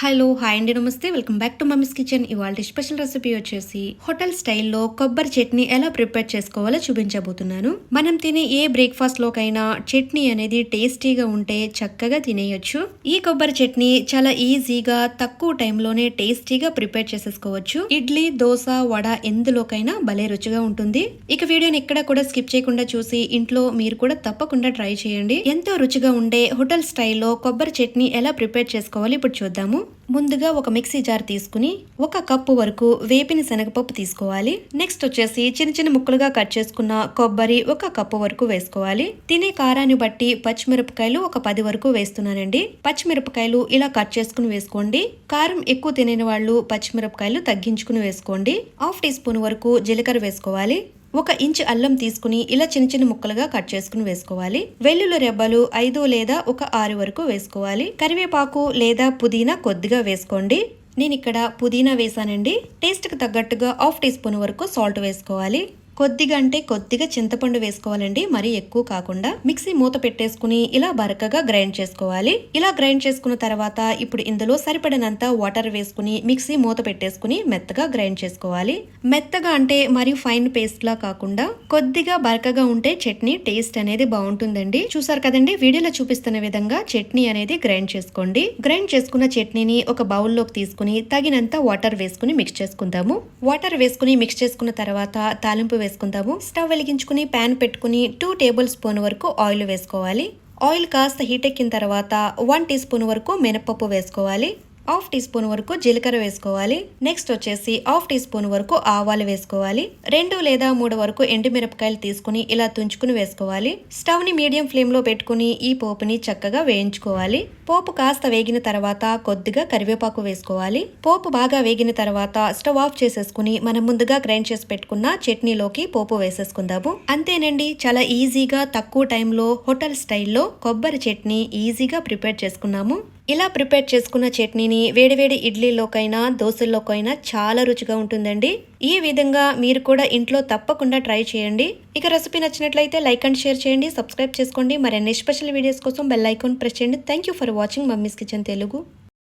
Hello hi అండి నమస్తే. Welcome back to mummy's kitchen. ఇవాళ స్పెషల్ రెసిపీ వచ్చేసి హోటల్ స్టైల్లో కొబ్బరి చట్నీ ఎలా ప్రిపేర్ చేసుకోవాలో చూపించబోతున్నాను. మనం తినే ఏ బ్రేక్ఫాస్ట్లోకైనా చట్నీ అనేది టేస్టీగా ఉంటే చక్కగా తినేయొచ్చు. ఈ కొబ్బరి చట్నీ చాలా ఈజీగా తక్కువ టైంలోనే టేస్టీగా ప్రిపేర్ చేసేసుకోవచ్చు. ఇడ్లీ దోశ వడ ఎందులోకైనా భలే రుచిగా ఉంటుంది. ఇక వీడియోని ఎక్కడ కూడా స్కిప్ చేయకుండా చూసి ఇంట్లో మీరు కూడా తప్పకుండా ట్రై చేయండి. ఎంతో రుచిగా ఉండే హోటల్ స్టైల్లో కొబ్బరి చట్నీ ఎలా ప్రిపేర్ చేసుకోవాలి ఇప్పుడు చూద్దాము. ముందుగా ఒక మిక్సీ జార్ తీసుకుని ఒక కప్పు వరకు వేపిన శనగపప్పు తీసుకోవాలి. నెక్స్ట్ వచ్చేసి చిన్న చిన్న ముక్కలుగా కట్ చేసుకున్న కొబ్బరి ఒక కప్పు వరకు వేసుకోవాలి. తినే కారాన్ని బట్టి పచ్చిమిరపకాయలు ఒక పది వరకు వేస్తున్నానండి. పచ్చిమిరపకాయలు ఇలా కట్ చేసుకుని వేసుకోండి. కారం ఎక్కువ తినని వాళ్ళు పచ్చిమిరపకాయలు తగ్గించుకుని వేసుకోండి. హాఫ్ టీ స్పూన్ వరకు జీలకర్ర వేసుకోవాలి. ఒక ఇంచు అల్లం తీసుకుని ఇలా చిన్న చిన్న ముక్కలుగా కట్ చేసుకుని వేసుకోవాలి. వెల్లుల్లి రెబ్బలు ఐదు లేదా ఒక ఆరు వరకు వేసుకోవాలి. కరివేపాకు లేదా పుదీనా కొద్దిగా వేసుకోండి. నేను ఇక్కడ పుదీనా వేసానండి. టేస్ట్కి తగ్గట్టుగా హాఫ్ టీ స్పూన్ వరకు సాల్ట్ వేసుకోవాలి. కొద్దిగా అంటే కొద్దిగా చింతపండు వేసుకోవాలండి. మరీ ఎక్కువ కాకుండా మిక్సీ మూత పెట్టేసుకుని ఇలా బరకగా గ్రైండ్ చేసుకోవాలి. ఇలా గ్రైండ్ చేసుకున్న తర్వాత ఇప్పుడు ఇందులో సరిపడినంత వాటర్ వేసుకుని మిక్సీ మూత పెట్టేసుకుని మెత్తగా గ్రైండ్ చేసుకోవాలి. మెత్తగా అంటే మరియు ఫైన్ పేస్ట్ లా కాకుండా కొద్దిగా బరకగా ఉంటే చట్నీ టేస్ట్ అనేది బాగుంటుందండి. చూసారు కదండి? వీడియోలో చూపిస్తున్న విధంగా చట్నీ అనేది గ్రైండ్ చేసుకోండి. గ్రైండ్ చేసుకున్న చట్నీని ఒక బౌల్లోకి తీసుకుని తగినంత వాటర్ వేసుకుని మిక్స్ చేసుకుందాము. వాటర్ వేసుకుని మిక్స్ చేసుకున్న తర్వాత తాలింపు వేసుకుందాము స్టవ్ వెలిగించుకుని ప్యాన్ పెట్టుకుని టూ టేబుల్ స్పూన్ వరకు ఆయిల్ వేసుకోవాలి. ఆయిల్ కాస్త హీట్ ఎక్కిన తర్వాత వన్ టీ స్పూన్ వరకు మినపప్పు వేసుకోవాలి. హాఫ్ టీ స్పూన్ వరకు జీలకర్ర వేసుకోవాలి. నెక్స్ట్ వచ్చేసి హాఫ్ టీ స్పూన్ వరకు ఆవాలు వేసుకోవాలి. రెండు లేదా మూడు వరకు ఎండుమిరపకాయలు తీసుకుని ఇలా తుంచుకుని వేసుకోవాలి. స్టవ్ని మీడియం ఫ్లేమ్లో పెట్టుకుని ఈ పోపుని చక్కగా వేయించుకోవాలి. పోపు కాస్త వేగిన తర్వాత కొద్దిగా కరివేపాకు వేసుకోవాలి. పోపు బాగా వేగిన తర్వాత స్టవ్ ఆఫ్ చేసేసుకుని మనం ముందుగా గ్రైండ్ చేసి పెట్టుకున్న చట్నీలోకి పోపు వేసేసుకుందాము. అంతేనండి చాలా ఈజీగా తక్కువ టైంలో హోటల్ స్టైల్లో కొబ్బరి చట్నీ ఈజీగా ప్రిపేర్ చేసుకున్నాము. ఇలా ప్రిపేర్ చేసుకున్న చట్నీని వేడివేడి ఇడ్లీలోకైనా దోశల్లోకైనా చాలా రుచిగా ఉంటుందండి. ఈ విధంగా మీరు కూడా ఇంట్లో తప్పకుండా ట్రై చేయండి. ఇక రెసిపీ నచ్చినట్లయితే లైక్ అండ్ షేర్ చేయండి సబ్స్క్రైబ్ చేసుకోండి. మరిన్ని స్పెషల్ వీడియోస్ కోసం బెల్ ఐకాన్ ప్రెస్ చేయండి. Thank you for watching mummy's kitchen Telugu.